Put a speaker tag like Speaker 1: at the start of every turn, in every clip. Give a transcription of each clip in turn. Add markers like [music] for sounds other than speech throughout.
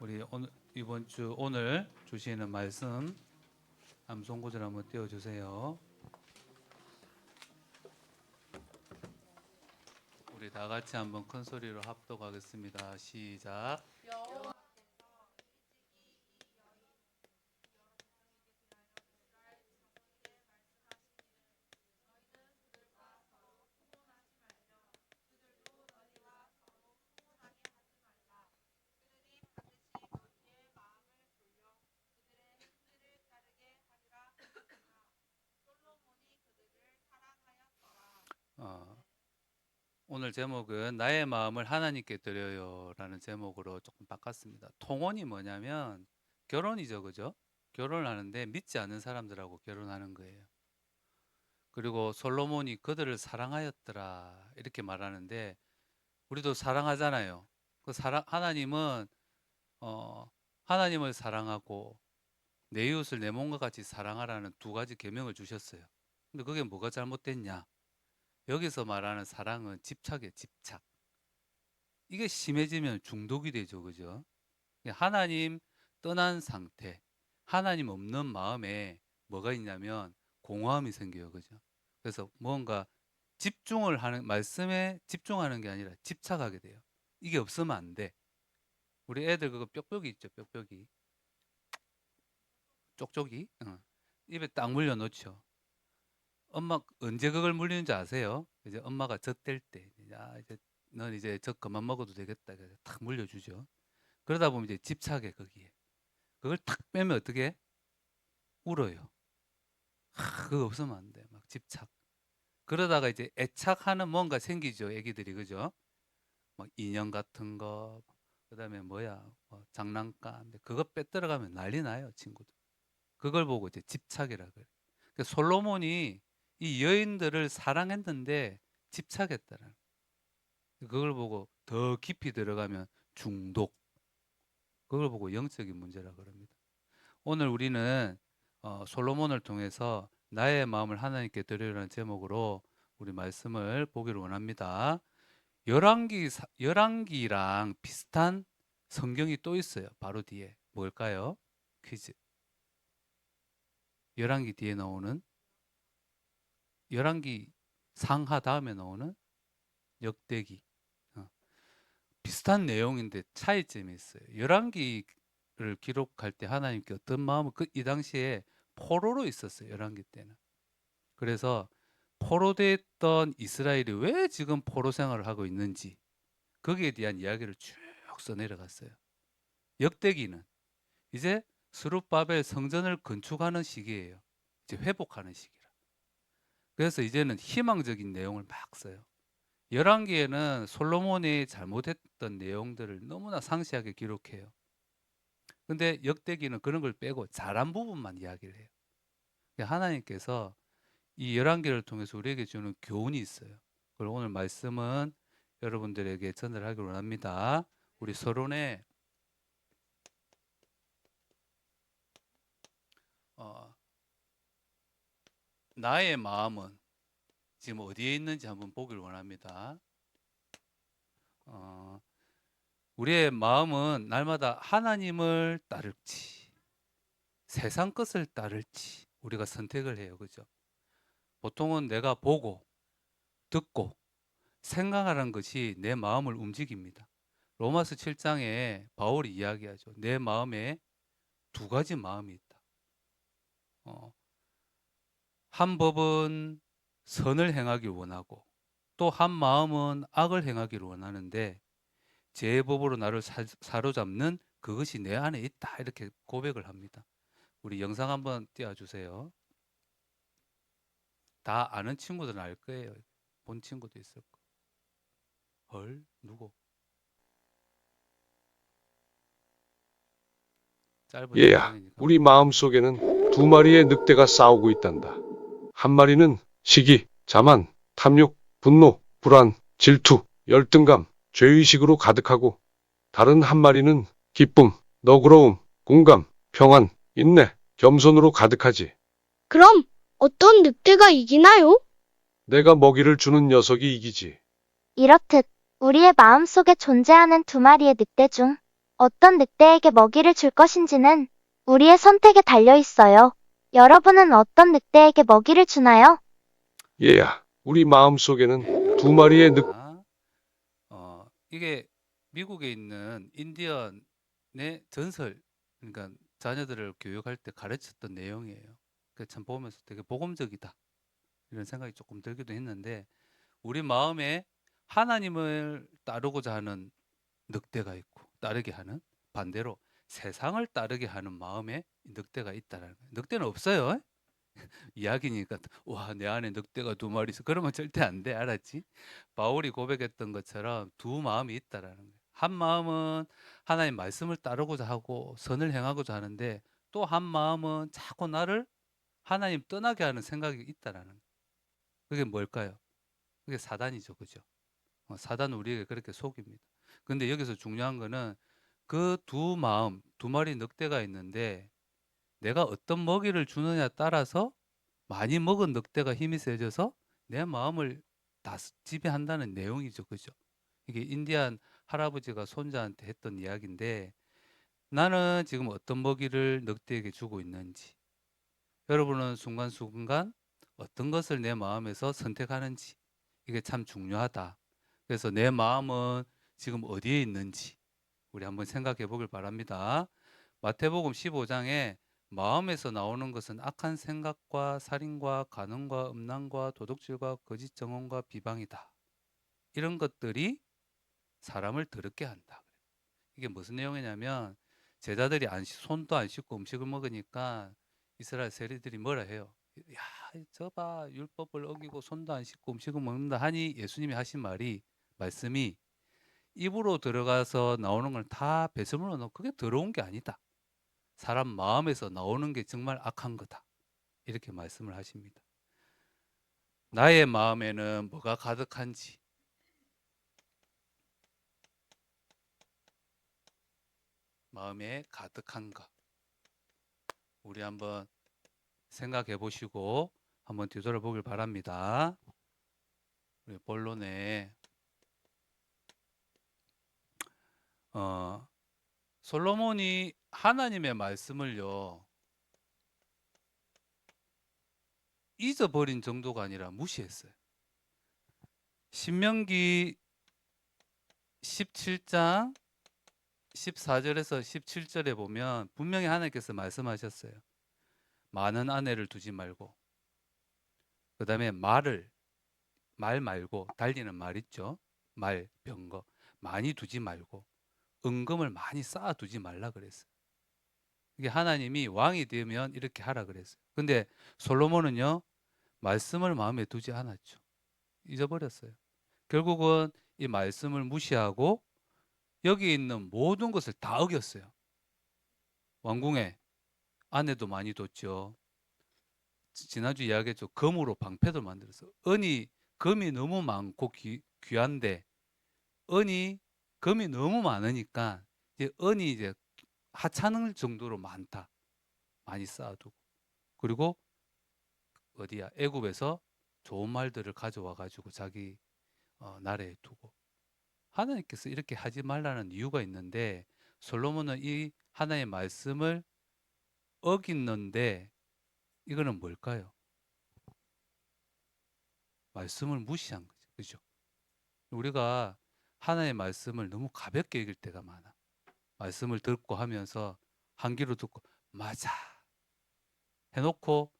Speaker 1: 우리 오늘 이번 주 오늘 주시는 말씀 암송 구절 한번 띄워 주세요. 우리 다 같이 한번 큰 소리로 합독하겠습니다. 시작. 어, 오늘 제목은 나의 마음을 하나님께 드려요라는 제목으로 조금 바꿨습니다. 통혼이 뭐냐면 결혼이죠, 그죠? 결혼을 하는데 믿지 않는 사람들하고 결혼하는 거예요. 그리고 솔로몬이 그들을 사랑하였더라 이렇게 말하는데 우리도 사랑하잖아요. 그 사랑 하나님은 어, 하나님을 사랑하고 내 이웃을 내 몸과 같이 사랑하라는 두 가지 계명을 주셨어요. 근데 그게 뭐가 잘못됐냐? 여기서 말하는 사랑은 집착이에요, 집착. 이게 심해지면 중독이 되죠, 그죠? 하나님 떠난 상태, 하나님 없는 마음에 뭐가 있냐면 공허함이 생겨요, 그죠? 그래서 뭔가 집중을 하는, 말씀에 집중하는 게 아니라 집착하게 돼요. 이게 없으면 안 돼. 우리 애들 그거 뾱뾱이 있죠, 뾱뾱이. 쪽쪽이? 어. 입에 딱 물려 놓죠. 엄마 언제 그걸 물리는지 아세요? 이제 엄마가 젖될 때, 야 이제 넌 이제 젖 그만 먹어도 되겠다. 그래서 탁 물려주죠. 그러다 보면 이제 집착해 거기에. 그걸 탁 빼면 어떻게? 울어요. 하, 그거 없으면 안 돼. 막 집착. 그러다가 이제 애착하는 뭔가 생기죠. 애기들이 그죠? 막 인형 같은 거, 그다음에 뭐야, 뭐 장난감. 그거 빼들어가면 난리 나요, 친구들. 그걸 보고 이제 집착이라 그래. 그 솔로몬이 이 여인들을 사랑했는데 집착했다는. 그걸 보고 더 깊이 들어가면 중독. 그걸 보고 영적인 문제라 그럽니다. 오늘 우리는 어, 솔로몬을 통해서 나의 마음을 하나님께 드리라는 제목으로 우리 말씀을 보기를 원합니다. 열왕기 사- 열왕기랑 비슷한 성경이 또 있어요. 바로 뒤에 뭘까요? 퀴즈. 열왕기 뒤에 나오는 열왕기 상하 다음에 나오는 역대기 어. 비슷한 내용인데 차이점이 있어요. 열왕기를 기록할 때 하나님께 어떤 마음을 그, 이 당시에 포로로 있었어요. 열왕기 때는. 그래서 포로됐던 이스라엘이 왜 지금 포로 생활을 하고 있는지 거기에 대한 이야기를 쭉 써내려갔어요. 역대기는 이제 스룹바벨 성전을 건축하는 시기예요. 이제 회복하는 시기라. 그래서 이제는 희망적인 내용을 막 써요. 열왕기에는 솔로몬이 잘못했던 내용들을 너무나 상세하게 기록해요. 근데 역대기는 그런 걸 빼고 잘한 부분만 이야기를 해요. 그러니까 하나님께서 이 열왕기를 통해서 우리에게 주는 교훈이 있어요. 그걸 오늘 말씀은 여러분들에게 전달하기를 원합니다. 우리 서론에 어, 나의 마음은 지금 어디에 있는지 한번 보기를 원합니다. 어, 우리의 마음은 날마다 하나님을 따를지 세상 것을 따를지 우리가 선택을 해요. 그죠? 보통은 내가 보고 듣고 생각하는 것이 내 마음을 움직입니다. 로마서 7장에 바울이 이야기하죠. 내 마음에 두 가지 마음이 있다. 어, 한 법은 선을 행하길 원하고 또 한 마음은 악을 행하기를 원하는데 제 법으로 나를 사, 사로잡는 그것이 내 안에 있다 이렇게 고백을 합니다. 우리 영상 한번 띄워주세요. 다 아는 친구들은 알 거예요. 본 친구도 있을 거. 헐 누구? 짧은
Speaker 2: 얘야. 우리 마음 속에는 두 마리의 늑대가 싸우고 있단다. 한 마리는 시기, 자만, 탐욕, 분노, 불안, 질투, 열등감, 죄의식으로 가득하고 다른 한 마리는 기쁨, 너그러움, 공감, 평안, 인내, 겸손으로 가득하지.
Speaker 3: 그럼 어떤 늑대가 이기나요?
Speaker 2: 내가 먹이를 주는 녀석이 이기지.
Speaker 4: 이렇듯 우리의 마음속에 존재하는 두 마리의 늑대 중 어떤 늑대에게 먹이를 줄 것인지는 우리의 선택에 달려 있어요. 여러분은 어떤 늑대에게 먹이를 주나요?
Speaker 2: 얘야, 우리 마음속에는 두 마리의 늑,
Speaker 1: 자, 어, 이게 미국에 있는 인디언의 전설, 그러니까 자녀들을 교육할 때 가르쳤던 내용이에요. 그참 보면서 되게 복음적이다. 이런 생각이 조금 들기도 했는데, 우리 마음에 하나님을 따르고자 하는 늑대가 있고, 따르게 하는 반대로 세상을 따르게 하는 마음에 늑대가 있다라는 거예요. 늑대는 없어요. [laughs] 이야기니까 와, 내 안에 늑대가 두 마리 있어. 그러면 절대 안 돼. 알았지? 바울이 고백했던 것처럼 두 마음이 있다라는 거예요. 한 마음은 하나님 말씀을 따르고자 하고 선을 행하고자 하는데 또 한 마음은 자꾸 나를 하나님 떠나게 하는 생각이 있다라는 거예요. 그게 뭘까요? 그게 사단이죠. 그죠? 어, 사단은 우리에게 그렇게 속입니다. 근데 여기서 중요한 거는 그 두 마음, 두 마리 늑대가 있는데 내가 어떤 먹이를 주느냐에 따라서 많이 먹은 늑대가 힘이 세져서 내 마음을 다 지배한다는 내용이죠. 그죠? 이게 인디안 할아버지가 손자한테 했던 이야기인데 나는 지금 어떤 먹이를 늑대에게 주고 있는지 여러분은 순간순간 어떤 것을 내 마음에서 선택하는지 이게 참 중요하다. 그래서 내 마음은 지금 어디에 있는지 우리 한번 생각해 보길 바랍니다. 마태복음 15장에 마음에서 나오는 것은 악한 생각과 살인과 간음과 음란과 도둑질과 거짓 정언과 비방이다. 이런 것들이 사람을 더럽게 한다. 이게 무슨 내용이냐면 제자들이 안 씻- 손도 안 씻고 음식을 먹으니까 이스라엘 세리들이 뭐라 해요? 야, 저봐 율법을 어기고 손도 안 씻고 음식을 먹는다 하니 예수님이 하신 말이 말씀이 입으로 들어가서 나오는 걸 다 배설물로 넣고 그게 더러운 게 아니다. 사람 마음에서 나오는 게 정말 악한 거다. 이렇게 말씀을 하십니다. 나의 마음에는 뭐가 가득한지 마음에 가득한 것 우리 한번 생각해 보시고 한번 뒤돌아보길 바랍니다. 우리 본론에 어, 솔로몬이 하나님의 말씀을요 잊어버린 정도가 아니라 무시했어요. 신명기 17장 14절에서 17절에 보면 분명히 하나님께서 말씀하셨어요. 많은 아내를 두지 말고 그 다음에 말을 말 말고 달리는 말 있죠. 말 병거 많이 두지 말고 은금을 많이 쌓아 두지 말라 그랬어요. 이게 하나님이 왕이 되면 이렇게 하라 그랬어요. 근데 솔로몬은요 말씀을 마음에 두지 않았죠. 잊어버렸어요. 결국은 이 말씀을 무시하고 여기 있는 모든 것을 다 어겼어요. 왕궁에 아내도 많이 뒀죠. 지- 지난주 이야기했죠. 금으로 방패도 만들어서 은이 금이 너무 많고 귀, 귀한데 은이 금이 너무 많으니까 이제 은이 이제 하찮을 정도로 많다. 많이 쌓아두고 그리고 어디야 애굽에서 좋은 말들을 가져와 가지고 자기 어, 나라에 두고 하나님께서 이렇게 하지 말라는 이유가 있는데 솔로몬은 이 하나의 말씀을 어겼는데 이거는 뭘까요? 말씀을 무시한 거죠. 그죠? 우리가 하나의 말씀을 너무 가볍게 읽을 때가 많아. 말씀을 듣고 하면서 한 귀로 듣고 맞아 해놓고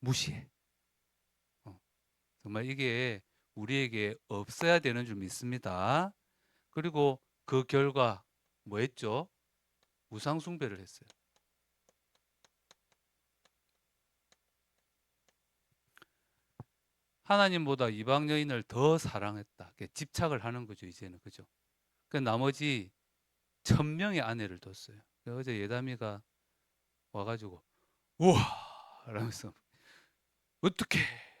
Speaker 1: 무시해. 어, 정말 이게 우리에게 없어야 되는 줄 믿습니다. 그리고 그 결과 뭐 했죠? 우상 숭배를 했어요. 하나님보다 이방 여인을 더 사랑했다. 집착을 하는 거죠, 이제는. 그죠? 그 나머지 천 명의 아내를 뒀어요. 그래서 어제 예담이가 와가지고 우와! 라면서 어떻게 [laughs]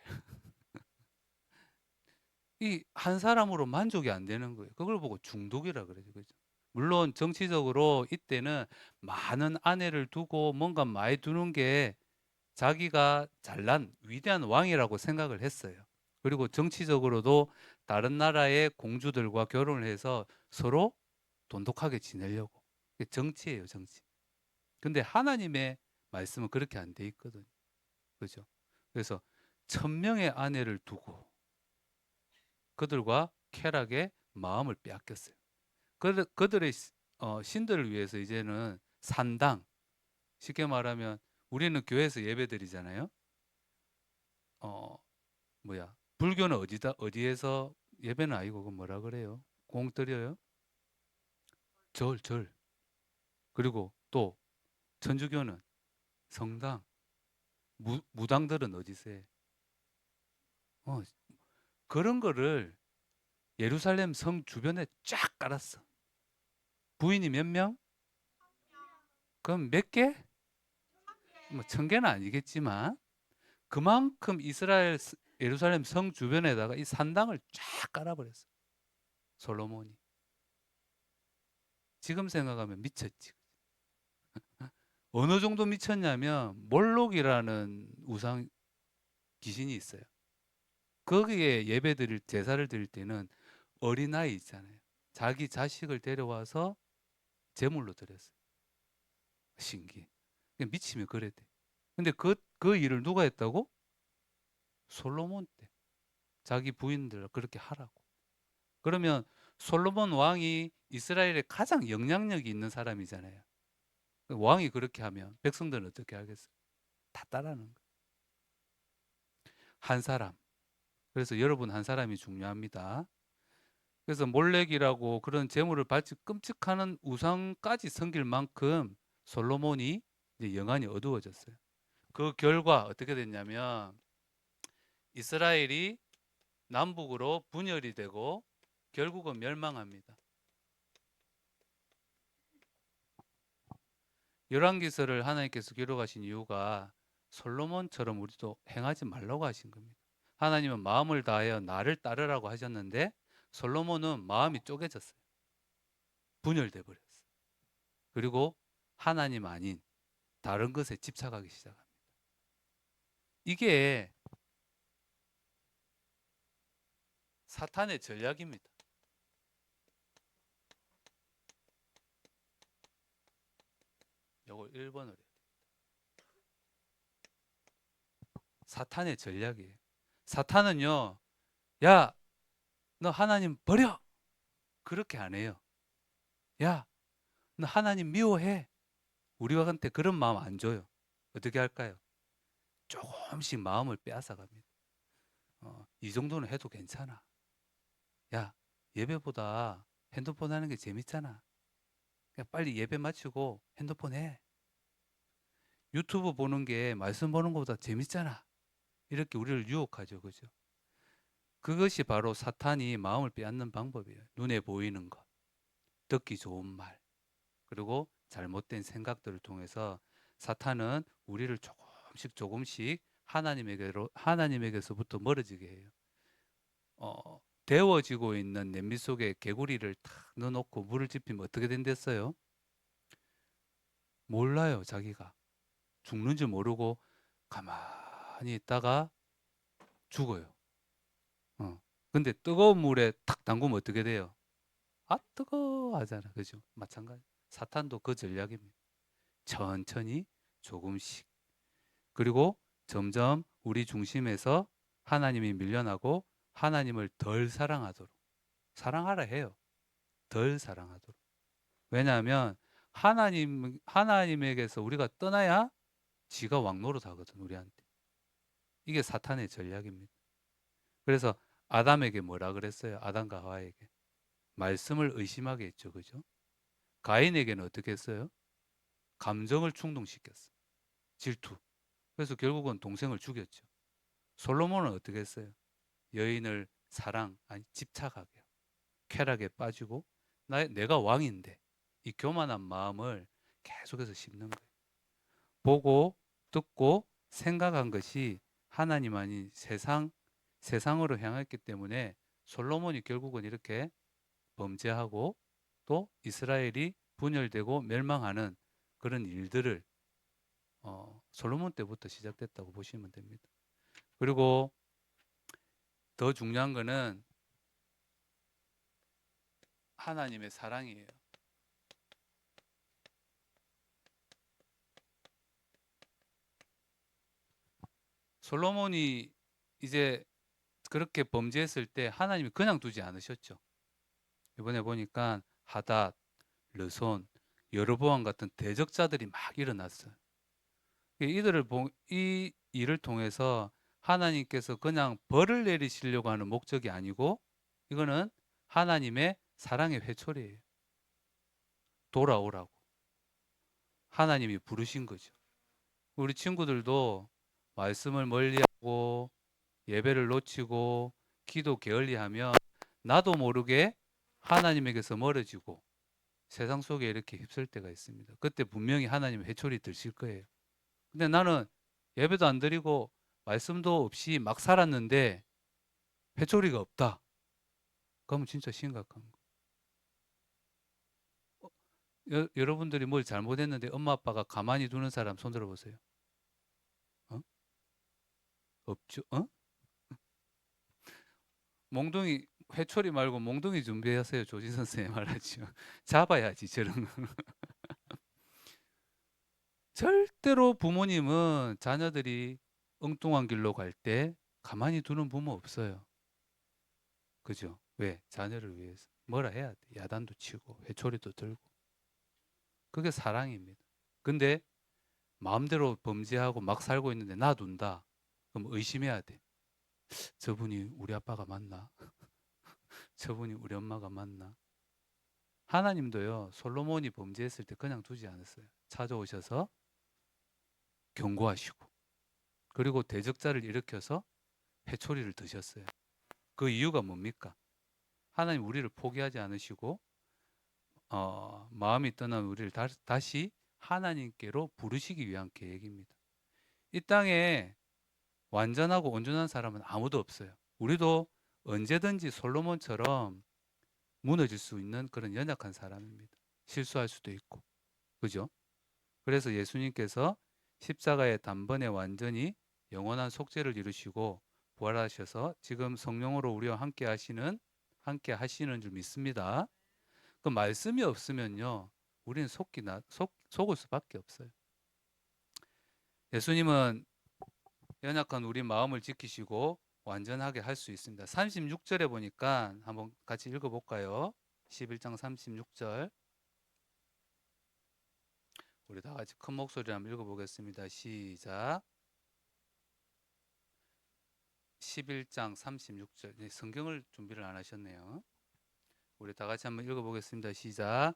Speaker 1: 이 한 사람으로 만족이 안 되는 거예요. 그걸 보고 중독이라 그러죠. 그죠? 물론 정치적으로 이때는 많은 아내를 두고 뭔가 많이 두는 게 자기가 잘난 위대한 왕이라고 생각을 했어요. 그리고 정치적으로도 다른 나라의 공주들과 결혼을 해서 서로 돈독하게 지내려고. 정치예요, 정치. 근데 하나님의 말씀은 그렇게 안 돼 있거든요. 그죠? 그래서 천 명의 아내를 두고 그들과 쾌락의 마음을 빼앗겼어요. 그들, 그들의 시- 어, 신들을 위해서 이제는 산당, 쉽게 말하면 우리는 교회에서 예배드리잖아요. 어, 뭐야? 불교는 어디다 어디에서 예배는 아니고 그 뭐라 그래요? 공 드려요? 절, 절. 그리고 또 천주교는 성당, 무, 무당들은 어디서 해? 어, 그런 거를 예루살렘 성 주변에 쫙 깔았어. 부인이 몇 명? 그럼 몇 개? 뭐 천 개는 아니겠지만 그만큼 이스라엘 스- 예루살렘 성 주변에다가 이 산당을 쫙 깔아버렸어. 솔로몬이. 지금 생각하면 미쳤지. [laughs] 어느 정도 미쳤냐면 몰록이라는 우상 귀신이 있어요. 거기에 예배 드릴 제사를 드릴 때는 어린아이 있잖아요. 자기 자식을 데려와서 제물로 드렸어요. 그냥 미치면 그래 돼. 근데 그, 그 일을 누가 했다고? 솔로몬 때. 자기 부인들 그렇게 하라고. 그러면 솔로몬 왕이 이스라엘에 가장 영향력이 있는 사람이잖아요. 그 왕이 그렇게 하면 백성들은 어떻게 하겠어요? 다 따라하는 거예요. 한 사람. 그래서 여러분 한 사람이 중요합니다. 그래서 몰렉이라고 그런 재물을 바치 끔찍하는 우상까지 섬길 만큼 솔로몬이 영안이 어두워졌어요. 그 결과 어떻게 됐냐면 이스라엘이 남북으로 분열이 되고 결국은 멸망합니다. 열왕기서를 하나님께서 기록하신 이유가 솔로몬처럼 우리도 행하지 말라고 하신 겁니다. 하나님은 마음을 다하여 나를 따르라고 하셨는데 솔로몬은 마음이 쪼개졌어요. 분열돼 버렸어요. 그리고 하나님 아닌 다른 것에 집착하기 시작합니다. 이게 사탄의 전략입니다. 요걸 1번으로 해야 됩니다. 사탄의 전략이에요. 사탄은요, 야, 너 하나님 버려! 그렇게 안 해요. 야, 너 하나님 미워해! 우리한테 그런 마음 안 줘요. 어떻게 할까요? 조금씩 마음을 빼앗아 갑니다. 어, 이 정도는 해도 괜찮아. 야, 예배보다 핸드폰 하는 게 재밌잖아. 그냥 빨리 예배 마치고 핸드폰 해. 유튜브 보는 게 말씀 보는 것보다 재밌잖아. 이렇게 우리를 유혹하죠. 그죠? 그것이 바로 사탄이 마음을 빼앗는 방법이에요. 눈에 보이는 것, 듣기 좋은 말, 그리고 잘못된 생각들을 통해서 사탄은 우리를 조금씩 조금씩 하나님에게로 하나님에게서부터 멀어지게 해요. 어, 데워지고 있는 냄비 속에 개구리를 탁 넣어놓고 물을 지피면 어떻게 된댔어요? 몰라요, 자기가. 죽는 줄 모르고 가만히 있다가 죽어요. 어. 근데 뜨거운 물에 탁 담그면 어떻게 돼요? 아, 뜨거워 하잖아. 그죠? 마찬가지. 사탄도 그 전략입니다. 천천히 조금씩. 그리고 점점 우리 중심에서 하나님이 밀려나고 하나님을 덜 사랑하도록. 사랑하라 해요. 덜 사랑하도록. 왜냐하면 하나님, 하나님에게서 우리가 떠나야 지가 왕노릇 하거든, 우리한테. 이게 사탄의 전략입니다. 그래서 아담에게 뭐라 그랬어요? 아담과 하와에게. 말씀을 의심하게 했죠. 그죠? 가인에게는 어떻게 했어요? 감정을 충동시켰어. 질투. 그래서 결국은 동생을 죽였죠. 솔로몬은 어떻게 했어요? 여인을 사랑, 아니 집착하게. 쾌락에 빠지고 나, 내가 왕인데 이 교만한 마음을 계속해서 심는 거예요. 보고 듣고 생각한 것이 하나님 아닌 세상 세상으로 향했기 때문에 솔로몬이 결국은 이렇게 범죄하고 또 이스라엘이 분열되고 멸망하는 그런 일들을 어, 솔로몬 때부터 시작됐다고 보시면 됩니다. 그리고 더 중요한 것은 하나님의 사랑이에요. 솔로몬이 이제 그렇게 범죄했을 때 하나님이 그냥 두지 않으셨죠. 이번에 보니까 하닷, 르손, 여로보암 같은 대적자들이 막 일어났어요. 이들을 보- 이 일을 통해서 하나님께서 그냥 벌을 내리시려고 하는 목적이 아니고 이거는 하나님의 사랑의 회초리예요. 돌아오라고. 하나님이 부르신 거죠. 우리 친구들도 말씀을 멀리하고 예배를 놓치고 기도 게을리하면 나도 모르게 하나님에게서 멀어지고 세상 속에 이렇게 휩쓸 때가 있습니다. 그때 분명히 하나님 회초리 드실 거예요. 근데 나는 예배도 안 드리고 말씀도 없이 막 살았는데 회초리가 없다. 그러면 진짜 심각한 거. 어, 여, 여러분들이 뭘 잘못했는데 엄마 아빠가 가만히 두는 사람 손 들어 보세요. 어? 없죠? 어? [laughs] 몽둥이 회초리 말고 몽둥이 준비하세요. 조지 선생님 말하죠. [laughs] 잡아야지 저런 거. [laughs] 절대로 부모님은 자녀들이 엉뚱한 길로 갈 때 가만히 두는 부모 없어요. 그죠? 왜? 자녀를 위해서. 뭐라 해야 돼. 야단도 치고 회초리도 들고. 그게 사랑입니다. 근데 마음대로 범죄하고 막 살고 있는데 놔둔다. 그럼 의심해야 돼. 저분이 우리 아빠가 맞나? [laughs] 저분이 우리 엄마가 맞나? 하나님도요, 솔로몬이 범죄했을 때 그냥 두지 않았어요. 찾아오셔서 경고하시고, 그리고 대적자를 일으켜서 회초리를 드셨어요. 그 이유가 뭡니까? 하나님 우리를 포기하지 않으시고, 어, 마음이 떠난 우리를 다, 다시 하나님께로 부르시기 위한 계획입니다. 이 땅에 완전하고 온전한 사람은 아무도 없어요. 우리도 언제든지 솔로몬처럼 무너질 수 있는 그런 연약한 사람입니다. 실수할 수도 있고. 그죠? 그래서 예수님께서 십자가의 단번에 완전히 영원한 속죄를 이루시고 부활하셔서 지금 성령으로 우리와 함께 하시는 함께 하시는 줄 믿습니다. 그 말씀이 없으면요. 우리는 속기 나 속 속을 수밖에 없어요. 예수님은 연약한 우리 마음을 지키시고 완전하게 할 수 있습니다. 36절에 보니까 한번 같이 읽어 볼까요? 11장 36절. 우리 다 같이 큰 목소리로 한번 읽어 보겠습니다. 시작. 11장 36절. 네, 성경을 준비를 안 하셨네요. 우리 다 같이 한번 읽어 보겠습니다. 시작.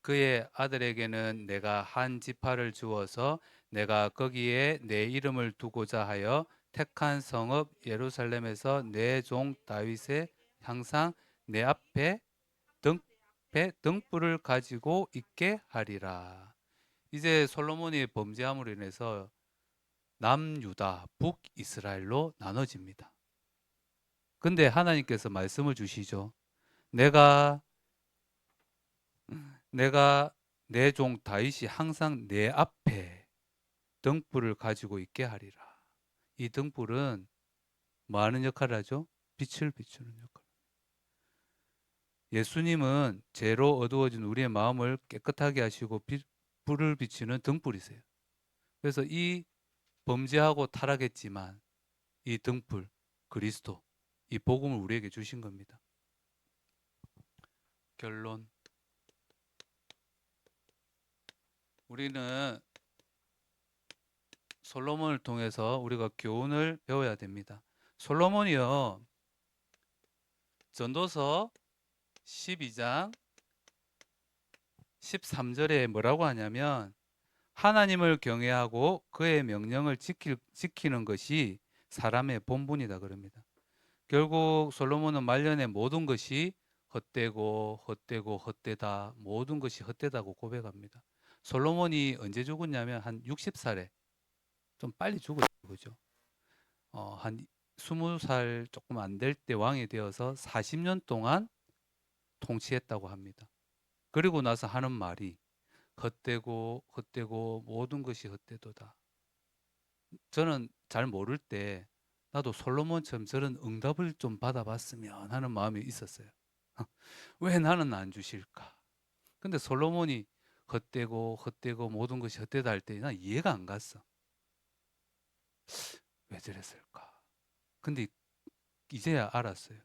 Speaker 1: 그의 아들에게는 내가 한 지파를 주어서 내가 거기에 내 이름을 두고자 하여 택한 성읍 예루살렘에서 내 종 다윗의 항상 내 앞에 등배 등불을 가지고 있게 하리라. 이제 솔로몬이 범죄함으로 인해서 남유다, 북이스라엘로 나눠집니다. 근데 하나님께서 말씀을 주시죠. 내가 내가 내 종 다윗이 항상 내 앞에 등불을 가지고 있게 하리라. 이 등불은 뭐 하는 역할을 하죠? 빛을 비추는 역할. 예수님은 죄로 어두워진 우리의 마음을 깨끗하게 하시고 빛, 불을 비추는 등불이세요. 그래서 이 범죄하고 타락했지만 이 등불 그리스도 이 복음을 우리에게 주신 겁니다. 결론 우리는 솔로몬을 통해서 우리가 교훈을 배워야 됩니다. 솔로몬이요. 전도서 12장 13절에 뭐라고 하냐면 하나님을 경외하고 그의 명령을 지킬, 지키는 것이 사람의 본분이다 그럽니다. 결국 솔로몬은 말년에 모든 것이 헛되고 헛되고 헛되다 모든 것이 헛되다고 고백합니다. 솔로몬이 언제 죽었냐면 한 60살에 좀 빨리 죽었죠. 그죠? 어, 한 20살 조금 안 될 때 왕이 되어서 40년 동안 통치했다고 합니다. 그리고 나서 하는 말이 헛되고 헛되고 모든 것이 헛되도다. 저는 잘 모를 때 나도 솔로몬처럼 저런 응답을 좀 받아봤으면 하는 마음이 있었어요. [laughs] 왜 나는 안 주실까? 근데 솔로몬이 헛되고 헛되고 모든 것이 헛되다 할 때 난 이해가 안 갔어. 왜 저랬을까? 근데 이제야 알았어요.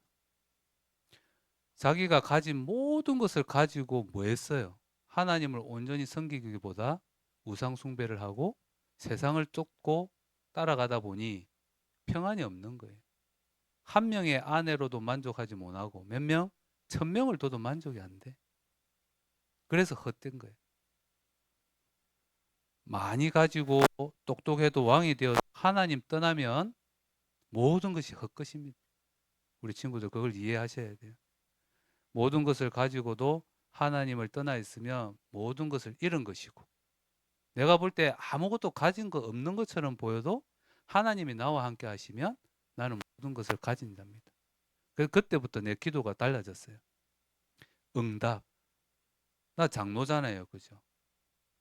Speaker 1: 자기가 가진 모든 것을 가지고 뭐 했어요? 하나님을 온전히 섬기기보다 우상 숭배를 하고 세상을 쫓고 따라가다 보니 평안이 없는 거예요. 한 명의 아내로도 만족하지 못하고 몇 명? 천 명을 둬도 만족이 안 돼. 그래서 헛된 거예요. 많이 가지고 똑똑해도 왕이 되어 하나님 떠나면 모든 것이 헛것입니다. 우리 친구들 그걸 이해하셔야 돼요. 모든 것을 가지고도 하나님을 떠나 있으면 모든 것을 잃은 것이고 내가 볼 때 아무것도 가진 거 없는 것처럼 보여도 하나님이 나와 함께 하시면 나는 모든 것을 가진답니다. 그 그때부터 내 기도가 달라졌어요. 응답. 나 장로잖아요. 그죠?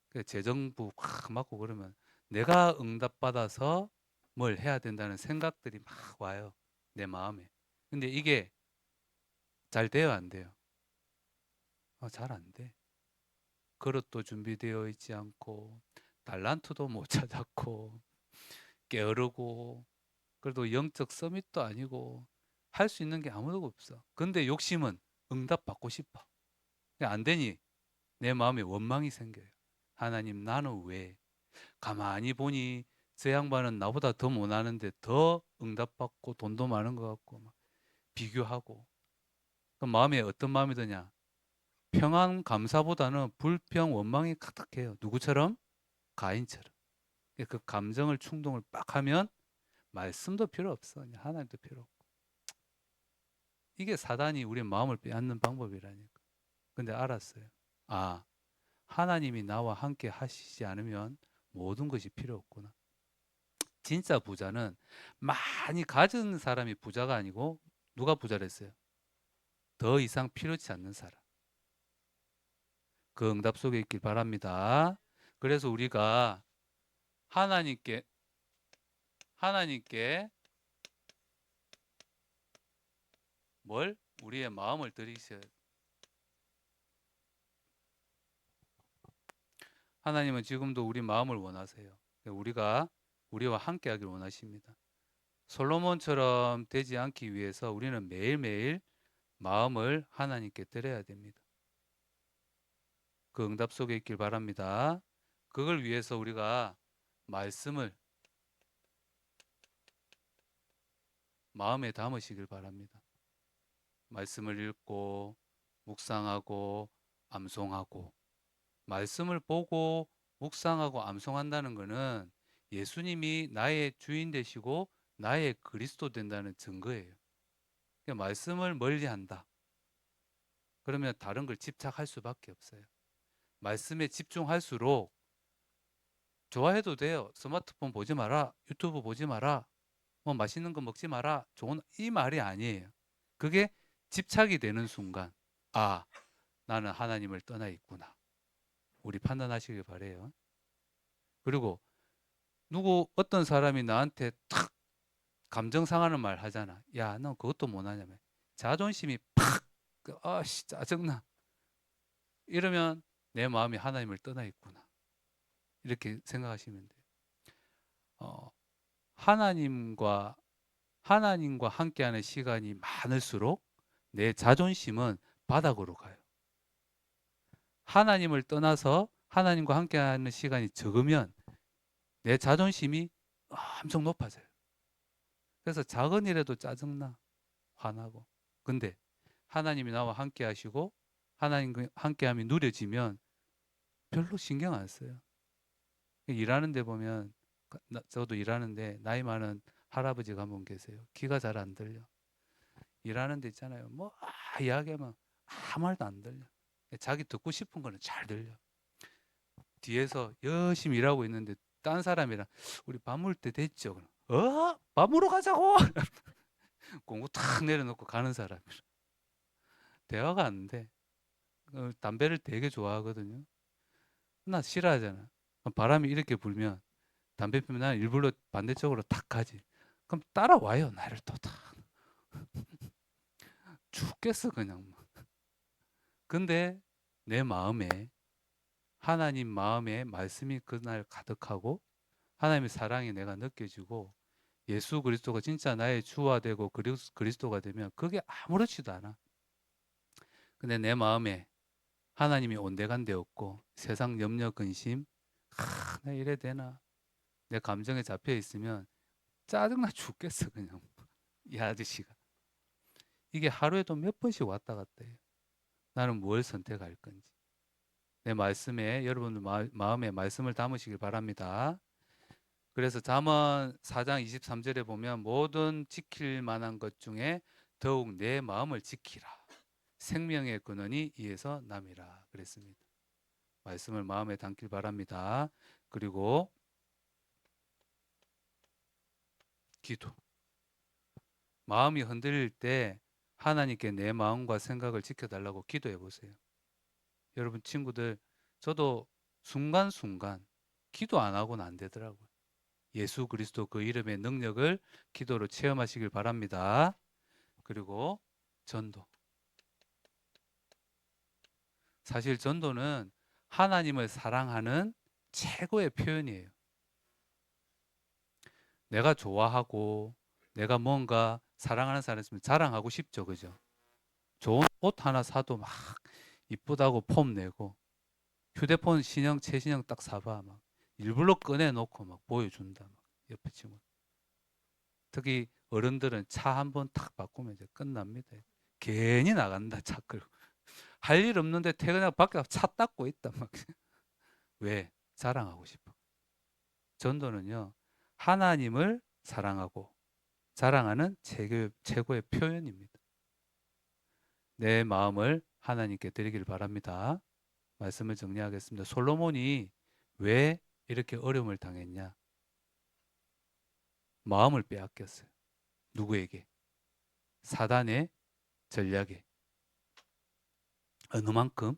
Speaker 1: 그 재정부 확 맞고 그러면 내가 응답 받아서 뭘 해야 된다는 생각들이 막 와요. 내 마음에. 근데 이게 잘 돼요, 안 돼요? 어, 잘안 돼. 그릇도 준비되어 있지 않고 달란트도 못 [laughs] 찾았고 게으르고 그래도 영적 서밋도 아니고 할 수 있는 게 아무도 없어. 근데 욕심은 응답 받고 싶어. 안 되니 내 마음에 원망이 생겨요. 하나님 나는 왜 가만히 보니 저 양반은 나보다 더 못하는데 더 응답받고 돈도 많은 것 같고 막 비교하고. 그 마음에 어떤 마음이 드냐? 평안 감사보다는 불평 원망이 가득해요. 누구처럼? 가인처럼. 그 감정을 충동을 빡 하면 말씀도 필요 없어. 하나님도 필요 없고. 이게 사단이 우리 마음을 빼앗는 방법이라니까. 근데 알았어요. 아 하나님이 나와 함께 하시지 않으면 모든 것이 필요 없구나. 진짜 부자는 많이 가진 사람이 부자가 아니고 누가 부자를 했어요? 더 이상 필요치 않는 사람. 그 응답 속에 있길 바랍니다. 그래서 우리가 하나님께 하나님께 뭘 우리의 마음을 드리셔야 하나님은 지금도 우리 마음을 원하세요. 우리가 우리와 함께 하길 원하십니다. 솔로몬처럼 되지 않기 위해서 우리는 매일매일 마음을 하나님께 드려야 됩니다. 그 응답 속에 있길 바랍니다. 그걸 위해서 우리가 말씀을 마음에 담으시길 바랍니다. 말씀을 읽고 묵상하고 암송하고 말씀을 보고 묵상하고 암송한다는 것은 예수님이 나의 주인 되시고 나의 그리스도 된다는 증거예요. 그러니까 말씀을 멀리 한다. 그러면 다른 걸 집착할 수밖에 없어요. 말씀에 집중할수록 좋아해도 돼요. 스마트폰 보지 마라. 유튜브 보지 마라. 뭐 맛있는 거 먹지 마라. 좋은 이 말이 아니에요. 그게 집착이 되는 순간 아, 나는 하나님을 떠나 있구나. 우리 판단하시길 바래요. 그리고 누구 어떤 사람이 나한테 탁 감정 상하는 말 하잖아. 야, 너 그것도 못 하냐며. 자존심이 팍, 그, 아씨 짜증나. 이러면 내 마음이 하나님을 떠나 있구나. 이렇게 생각하시면 돼요. 어, 하나님과 하나님과 함께하는 시간이 많을수록 내 자존심은 바닥으로 가요. 하나님을 떠나서 하나님과 함께하는 시간이 적으면 내 자존심이 엄청 높아져요. 그래서 작은 일에도 짜증나, 화나고. 근데 하나님이 나와 함께 하시고 하나님과 함께함이 누려지면 별로 신경 안 써요. 일하는 데 보면 저도 일하는데 나이 많은 할아버지가 한 분 계세요. 귀가 잘 안 들려. 일하는 데 있잖아요. 뭐 아, 이야기하면 아무 말도 안 들려. 자기 듣고 싶은 거는 잘 들려. 뒤에서 열심히 일하고 있는데 딴 사람이랑 우리 밥 먹을 때 됐죠. 어? 밥 먹으러 가자고. [laughs] 공구 탁 내려놓고 가는 사람이라. 대화가 안 돼. 어, 담배를 되게 좋아하거든요. 나 싫어하잖아. 바람이 이렇게 불면 담배 피면 나는 일부러 반대쪽으로 탁 가지. 그럼 따라와요. 나를 또 탁. [laughs] 죽겠어 그냥. 근데 내 마음에 하나님 마음에 말씀이 그날 가득하고 하나님의 사랑이 내가 느껴지고 예수 그리스도가 진짜 나의 주와 되고 그리스- 그리스도가 되면 그게 아무렇지도 않아. 근데 내 마음에 하나님이 온데간데 없고 세상 염려 근심 아, 나 이래 되나 내 감정에 잡혀 있으면 짜증나 죽겠어 그냥 [laughs] 이 아저씨가 이게 하루에도 몇 번씩 왔다 갔다 해요. 나는 뭘 선택할 건지 내 말씀에 여러분들 마, 마음에 말씀을 담으시길 바랍니다. 그래서 잠언 4장 23절에 보면 모든 지킬 만한 것 중에 더욱 내 마음을 지키라. 생명의 근원이 이에서 남이라 그랬습니다. 말씀을 마음에 담길 바랍니다. 그리고 기도. 마음이 흔들릴 때 하나님께 내 마음과 생각을 지켜달라고 기도해 보세요. 여러분 친구들, 저도 순간순간 기도 안 하고는 안 되더라고요. 예수 그리스도 그 이름의 능력을 기도로 체험하시길 바랍니다. 그리고 전도. 사실 전도는 하나님을 사랑하는 최고의 표현이에요. 내가 좋아하고 내가 뭔가 사랑하는 사람 있으면 자랑하고 싶죠. 그죠? 좋은 옷 하나 사도 막 이쁘다고 폼 내고 휴대폰 신형 최신형 딱 사봐 막 일부러 꺼내 놓고 막 보여준다 막 옆에 친구. 특히 어른들은 차 한 번 탁 바꾸면 이제 끝납니다. 괜히 나간다 차 끌고. 할 일 없는데 퇴근하고 밖에 차 닦고 있다 막. [laughs] 왜? 자랑하고 싶어. 전도는요 하나님을 사랑하고 자랑하는 최고의, 최고 의 표현입니다 내 마음을 하나님께 드리길 바랍니다. 말씀을 정리하겠습니다. 솔로몬이 왜 이렇게 어려움을 당했냐? 마음을 빼앗겼어요. 누구에게? 사단의 전략에. 어느 만큼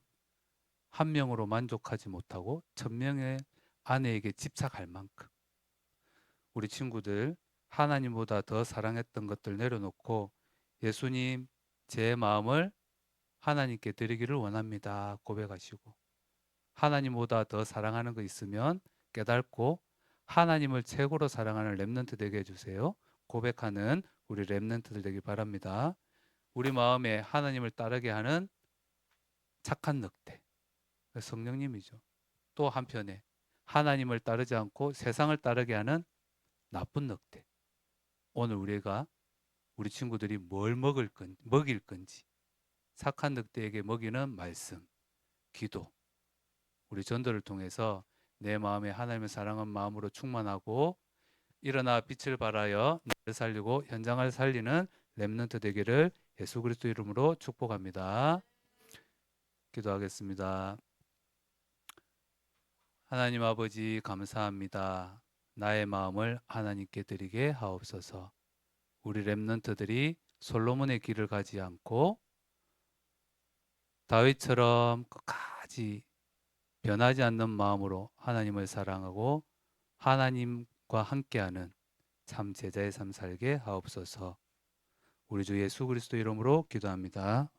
Speaker 1: 한 명으로 만족하지 못하고 천 명의 아내에게 집착할 만큼 우리 친구들 하나님보다 더 사랑했던 것들 내려놓고 예수님 제 마음을 하나님께 드리기를 원합니다. 고백하시고 하나님보다 더 사랑하는 거 있으면 깨닫고 하나님을 최고로 사랑하는 렘넌트 되게 해주세요. 고백하는 우리 렘넌트들 되길 바랍니다. 우리 마음에 하나님을 따르게 하는 착한 늑대 성령님이죠. 또 한편에 하나님을 따르지 않고 세상을 따르게 하는 나쁜 늑대. 오늘 우리가 우리 친구들이 뭘 먹을 건 먹일 건지 착한 늑대에게 먹이는 말씀, 기도. 우리 전도를 통해서 내 마음에 하나님을 사랑한 마음으로 충만하고 일어나 빛을 발하여 나를 살리고 현장을 살리는 렘넌트 되기를 예수 그리스도 이름으로 축복합니다. 기도하겠습니다. 하나님 아버지 감사합니다. 나의 마음을 하나님께 드리게 하옵소서. 우리 렘넌트들이 솔로몬의 길을 가지 않고 다윗처럼 끝까지 변하지 않는 마음으로 하나님을 사랑하고 하나님과 함께하는 참 제자의 삶 살게 하옵소서. 우리 주 예수 그리스도 이름으로 기도합니다.